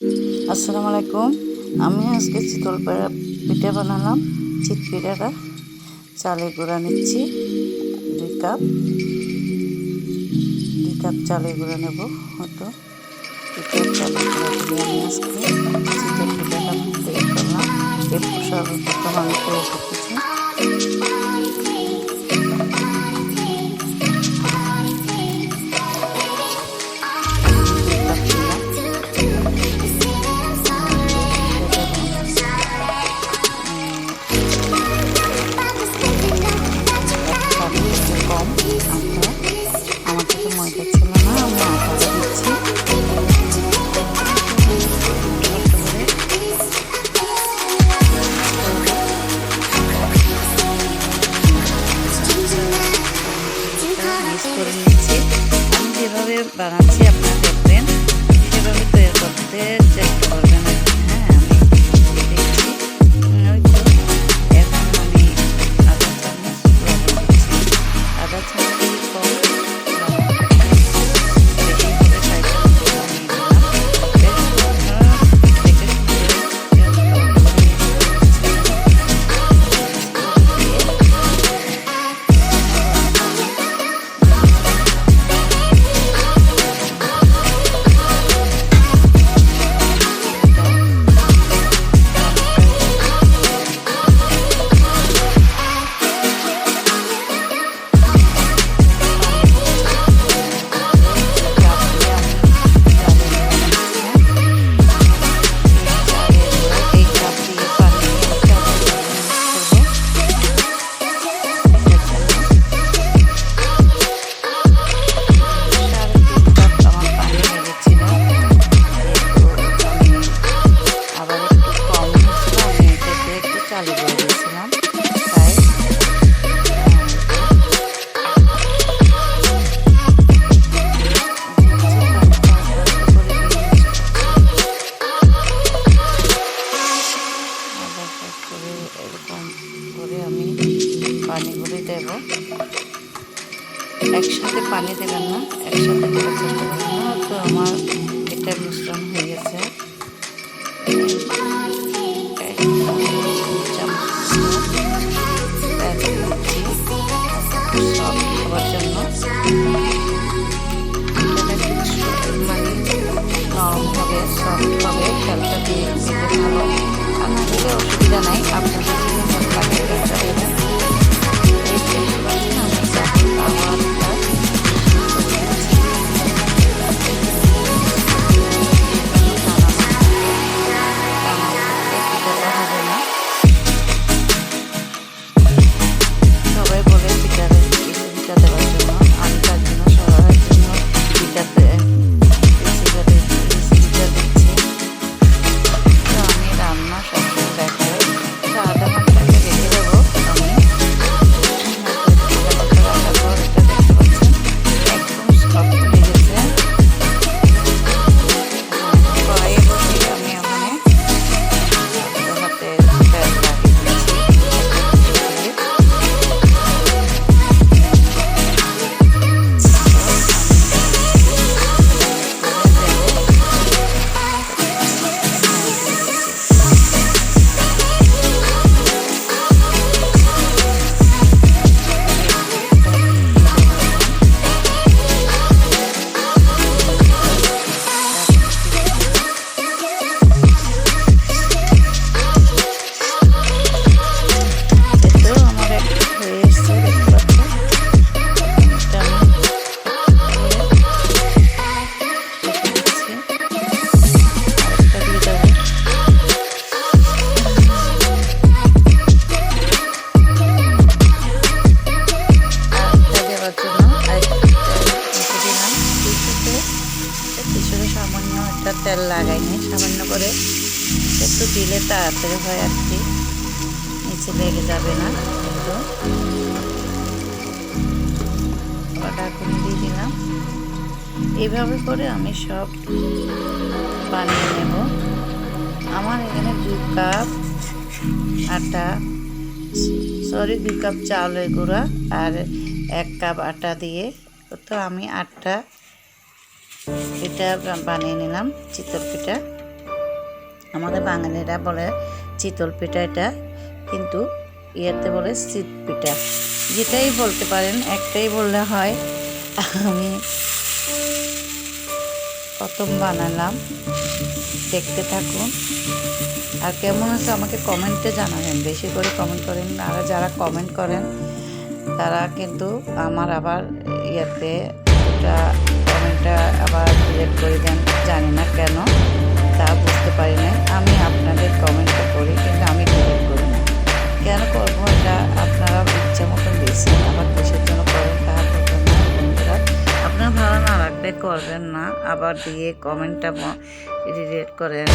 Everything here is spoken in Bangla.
আসসালামু আলাইকুম আমি আজকে চিতল পিঠা বানালাম। চিত পিঠাটা চালের গুঁড়া নিচ্ছি। দুই কাপ। দুই কাপ চালের গুঁড়া নেব। হয়তো চালের গুঁড়া দিয়ে আমি আজকে চিতল পিঠাটা তৈরি করলাম। আমি তৈরি করতেছি বানাচ্ছি আপনারা দেখবেন সেভাবে তৈরি করতে চেষ্টা করবেন। হ্যাঁ আমি দেখছি ওই তো এখন আমি আধা চামচ লবণ দিচ্ছি আধা চামচ আবার করে, এরকম করে আমি পানিগুলি দেব। একসাথে পানি দেবেন না, একসাথে দেওয়ার চেষ্টা করবেন না। তো আমার এটা মিশ্রণ হয়ে গেছে। the night up তেল লাগাই নি সামান্য করে একটু দিলে তাড়াতাড়ি হয় আর কি। নিচে লেগে যাবে না আবার ঢাকুন দিয়ে দিলাম। এইভাবে করে আমি সব বানিয়ে নেব। আমার এখানে দুই কাপ আটা, সরি দুই কাপ চাউলের গুঁড়া আর এক কাপ আটা দিয়ে। তো আমি আটটা পিঠা বানিয়ে নিলাম চিতল পিঠা। আমাদের বাঙালিরা বলে চিতল পিঠা এটা, কিন্তু ইয়েতে বলে শীত পিঠা। যেটাই বলতে পারেন, একটাই বললে হয়। আমি প্রথম বানালাম। দেখতে থাকুন। আর কেমন আছে আমাকে কমেন্টে জানাবেন। বেশি করে কমেন্ট করেন আর যারা কমেন্ট করেন, তারা কিন্তু আমার আবার ইয়েতে ওটা কমেন্টটা আবার ডিলেট করে দেন। জানি না কেন, তা বুঝতে পারি না আমি আপনাদের কমেন্টটা করি, কিন্তু আমি ডিলেট করি না। কেন করব এটা? আপনারা ইচ্ছা মতন দিয়েছেন, আবার দেশের জন্য করেন তা করবেন ভালো না লাগলে করবেন না। আবার দিয়ে কমেন্টটা রিলেট করেন।